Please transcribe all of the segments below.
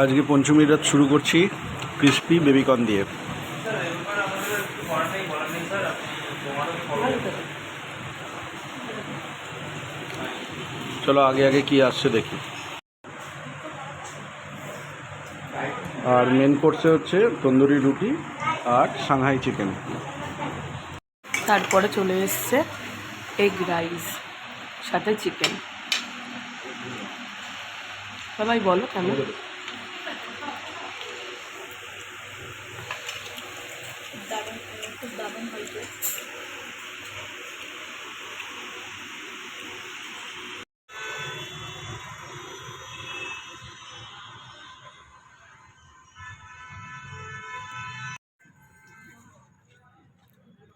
আজকে পঞ্চমী রাত শুরু করছি ক্রিস্পি বেবিকর্ন দিয়ে। চলো আগে আগে কি আসছে দেখি। আর মেন কোর্সে হচ্ছে তন্দুরি রুটি আর সাংহাই চিকেন তারপরে চলে এসছে এগ রাইস সাথে চিকেন সবাই বলো কেমন?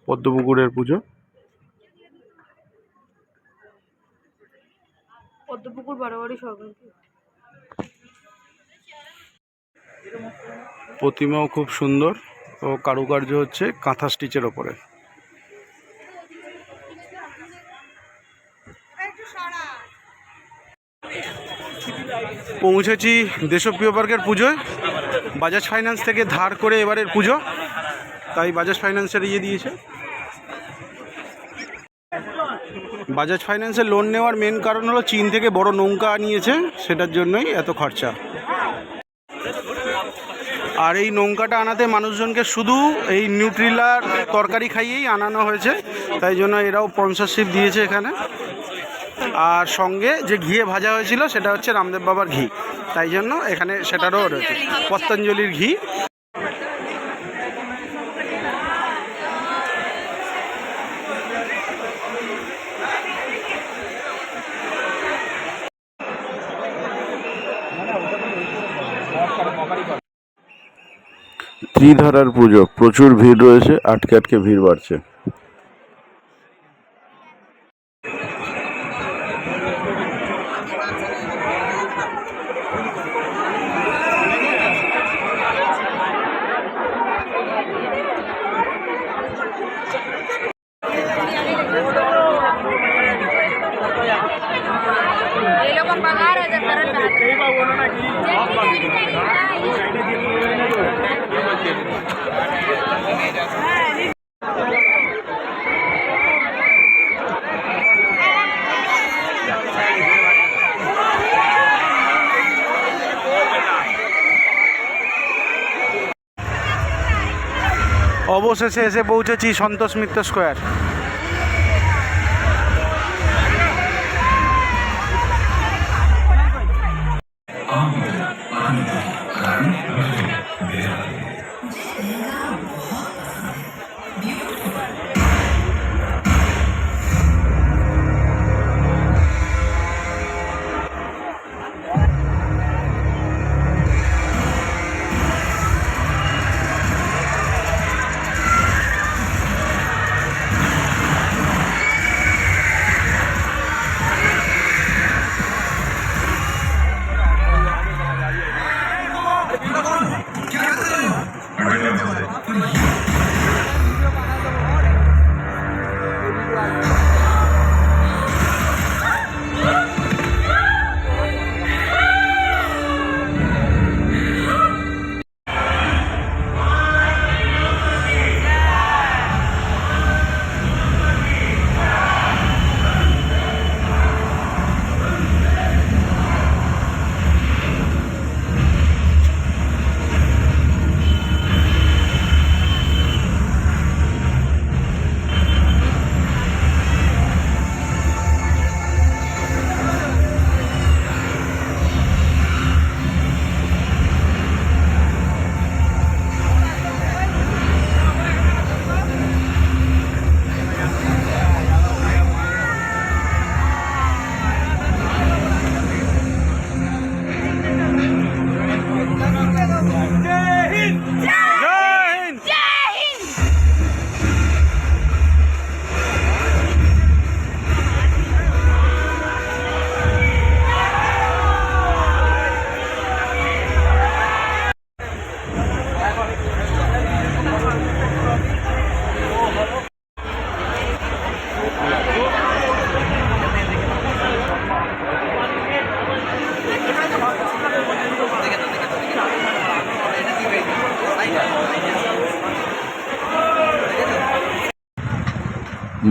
পদ্মপুকুরের পুজো? পদ্মপুকুর বারোয়ারি সরকার। প্রতিমাও খুব সুন্দর। ও কারুকার্য হচ্ছে কাঁথা স্টিচের ওপরে। পৌঁছেছি দেশপ্রিয় পার্কের পুজোয়। বাজাজ ফাইন্যান্স থেকে ধার করে এবারের পুজো। তাই বাজাজ ফাইন্যান্সের ইয়ে দিয়েছে। বাজাজ ফাইন্যান্সের লোন নেওয়ার মেন কারণ হলো চীন থেকে বড় নৌকা নিয়েছে সেটার জন্যই এত খরচা। আর এই নৌকাটা আনাতে মানুষজনকে শুধু এই নিউট্রিলার তরকারি খাইয়েই আনানো হয়েছে। তাই জন্য এরাও স্পন্সরশিপ দিয়েছে এখানে। আর সঙ্গে যে ঘিয়ে ভাজা হয়েছিল, সেটা হচ্ছে রামদেব বাবার ঘি। তাই জন্য এখানে সেটারও রয়েছে। পতঞ্জলির ঘি। ত্রিধারার পুজো প্রচুর ভিড় রয়েছে আটকে আটকে ভিড় বাড়ছে ये लोग को पगार है जब करंट অবশেষে এসে পৌঁছেছি সন্তোষ মিত্র স্কোয়ার।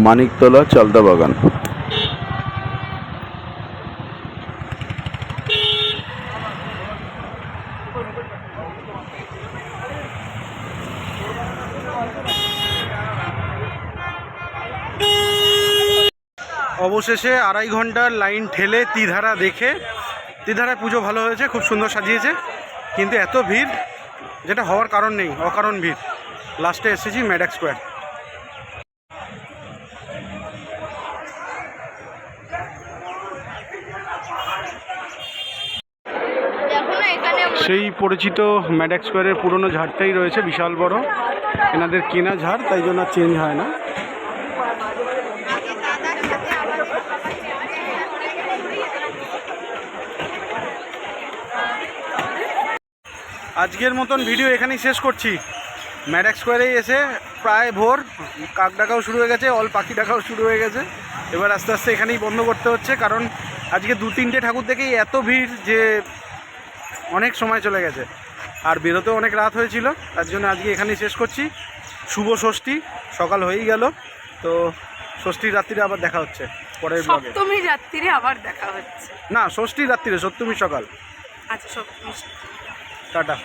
মানিকতলা চালদা বাগান। অবশেষে আড়াই ঘণ্টার লাইন ঠেলে তিধারা দেখে, তিধারায় পুজো ভালো হয়েছে, খুব সুন্দর সাজিয়েছে, কিন্তু এত ভিড় যেটা হওয়ার কারণ নেই, অকারণ ভিড়। লাস্টে এসেছি ম্যাডাক স্কোয়ার দেখো না এখানে সেই পরিচিত ম্যাডাক স্কোয়ারের পুরনো ঝাড়টাই রয়েছে, বিশাল বড়। এনাদের কেনা ঝাড়, তাই জন্য চেঞ্জ হয় না। আজকের মতন ভিডিও এখানেই শেষ করছি। ম্যাডাক স্কোয়ারেই এসে প্রায় ভোর, কাক ডাকাও শুরু হয়ে গেছে, অল পাখি ডাকাও শুরু হয়ে গেছে। এবার আস্তে আস্তে এখানেই বন্ধ করতে হচ্ছে, কারণ আজকে দু তিনটে ঠাকুর দেখেই এত ভিড় যে অনেক সময় চলে গেছে। আর বেরোতেও অনেক রাত হয়েছিল তার জন্য আজকে এখানেই শেষ করছি। শুভ ষষ্ঠী সকাল হয়েই গেল তো ষষ্ঠীর রাত্রিরে আবার দেখা হচ্ছে পরের ব্লগে সপ্তমী রাত্রিরে আবার দেখা হচ্ছে। না ষষ্ঠীর রাত্রিরে সপ্তমী সকাল। আচ্ছা সপ্তমী টাটা।